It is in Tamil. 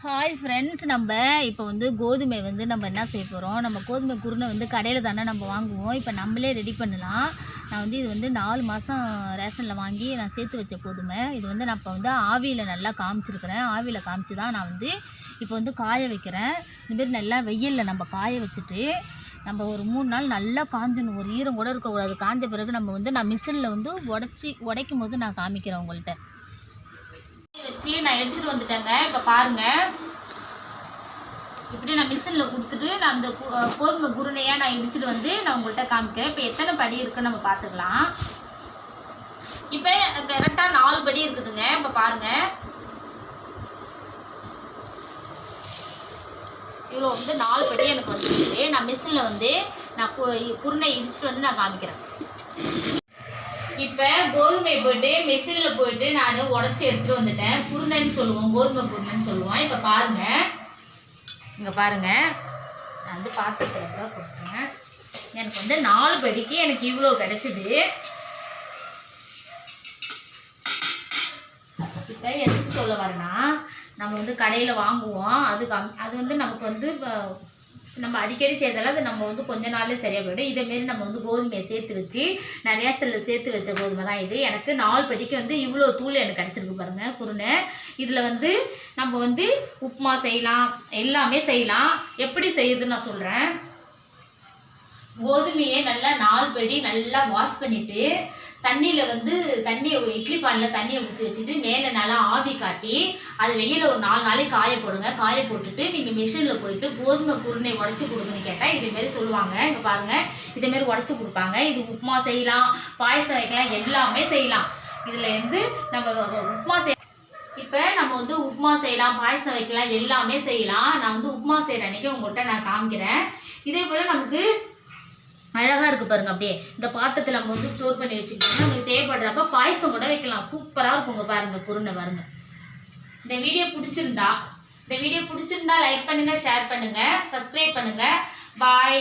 ஹாய் ஃப்ரெண்ட்ஸ் நம்ம இப்போ வந்து கோதுமை வந்து நம்ம என்ன செய்ய போகிறோம் நம்ம கோதுமை குருணை வந்து கடையில் தானே நம்ம வாங்குவோம். இப்போ நம்மளே ரெடி பண்ணலாம். நான் வந்து இது வந்து நாலு மாதம் ரேஷனில் வாங்கி நான் சேர்த்து வச்ச கோதுமை. இது வந்து நான் இப்போ வந்து ஆவியில் நல்லா காமிச்சிருக்கிறேன். ஆவியில் காமிச்சு தான் நான் வந்து இப்போ வந்து காய வைக்கிறேன். இதுமாரி நல்லா வெயிலில் நம்ம காய வச்சுட்டு நம்ம ஒரு மூணு நாள் நல்லா காஞ்சணும். ஒரு ஈரம் கூட இருக்கக்கூடாது. காஞ்ச பிறகு நம்ம வந்து நான் மிஷினில் வந்து உடச்சி உடைக்கும் போது நான் காமிக்கிறேன் உங்கள்கிட்ட வச்சு நான் எடுத்துகிட்டு வந்துட்டேங்க. இப்போ பாருங்கள் இப்படி நான் மிஷினில் கொடுத்துட்டு நான் அந்த கு- கோதுமை குருணையாக நான் இடிச்சிட்டு வந்து நான் உங்கள்கிட்ட காமிக்கிறேன். இப்போ எத்தனை படி இருக்குன்னு நம்ம பார்த்துக்கலாம் இப்போ கரெக்டாக நாலு படி இருக்குதுங்க. இப்போ பாருங்கள் இவ்வளோ வந்து நாலு படி எனக்கு வந்துருக்குது நான் மிஷினில் வந்து நான் கு- குருணை இடிச்சிட்டு வந்து நான் காமிக்கிறேன். இப்போ கோதுமை போயிட்டு மிஷினில் போயிட்டு நான் உடச்சி எடுத்துகிட்டு வந்துட்டேன். குருணைன்னு சொல்லுவோம் கோதுமை குருணைன்னு சொல்லுவோம். இப்போ பாருங்கள் இங்கே பாருங்கள் நான் வந்து பாத்திரத்தில் கூட கொடுத்தேன் எனக்கு வந்து நாலு படிக்கு எனக்கு இவ்வளோ கிடைச்சிது. இப்போ எதுக்கு சொல்ல வரேன்னா நம்ம வந்து கடையில் வாங்குவோம். அது கம் அது வந்து நமக்கு வந்து இப்போ நம்ம அடிக்கடி செய்யறதால அது நம்ம வந்து கொஞ்ச நாள்லேயே சரியாக போயிடும். இதேமாரி நம்ம வந்து கோதுமையை சேர்த்து வச்சு நான் ரேஷனில் சேர்த்து வச்ச கோதுமை தான் இது. எனக்கு நாலு படிக்கு வந்து இவ்வளோ தூள் எனக்கு கிடச்சிருக்கு பாருங்கள் குருணை. இதில் வந்து நம்ம வந்து உப்புமா செய்யலாம் எல்லாமே செய்யலாம். எப்படி செய்யுதுன்னு நான் சொல்கிறேன் கோதுமையை நல்லா நாலு படி நல்லா வாஷ் பண்ணிவிட்டு தண்ணியில் வந்து தண்ணியை இட்லி பானில் தண்ணியை ஊற்றி வச்சுட்டு மேலே நல்லா ஆவி காட்டி அது வெயிலில் ஒரு நாலு நாளைக்கு காய போடுங்க. காய போட்டுட்டு நீங்கள் மிஷினில் போயிட்டு கோதுமை குருணை உடச்சி கொடுங்கன்னு கேட்டால் இதேமாரி சொல்லுவாங்க. இங்கே பாருங்கள் இதேமாரி உடச்சி கொடுப்பாங்க. இது உப்புமா செய்யலாம் பாயசம் வைக்கலாம் எல்லாமே செய்யலாம். இதில் வந்து நம்ம உப்புமா செய் இப்போ நம்ம வந்து உப்புமா செய்யலாம் பாயசம் வைக்கலாம் எல்லாமே செய்யலாம். நான் வந்து உப்புமா செய்கிற அன்றைக்கி உங்கள்கிட்ட நான் காமிக்கிறேன். இதே போல் நமக்கு அழகாக இருக்குது பாருங்க அப்படியே. இந்த பாத்திரத்தில் நம்ம வந்து ஸ்டோர் பண்ணி வச்சுக்கிட்டோம்னா நமக்கு தேவைப்படுறப்ப பாயசம் கூட வைக்கலாம். சூப்பராக இருக்குங்க பாருங்கள் குருணை பாருங்கள் இந்த வீடியோ பிடிச்சிருந்தா இந்த வீடியோ பிடிச்சிருந்தா லைக் பண்ணுங்கள் ஷேர் பண்ணுங்கள் சப்ஸ்கிரைப் பண்ணுங்கள் பாய்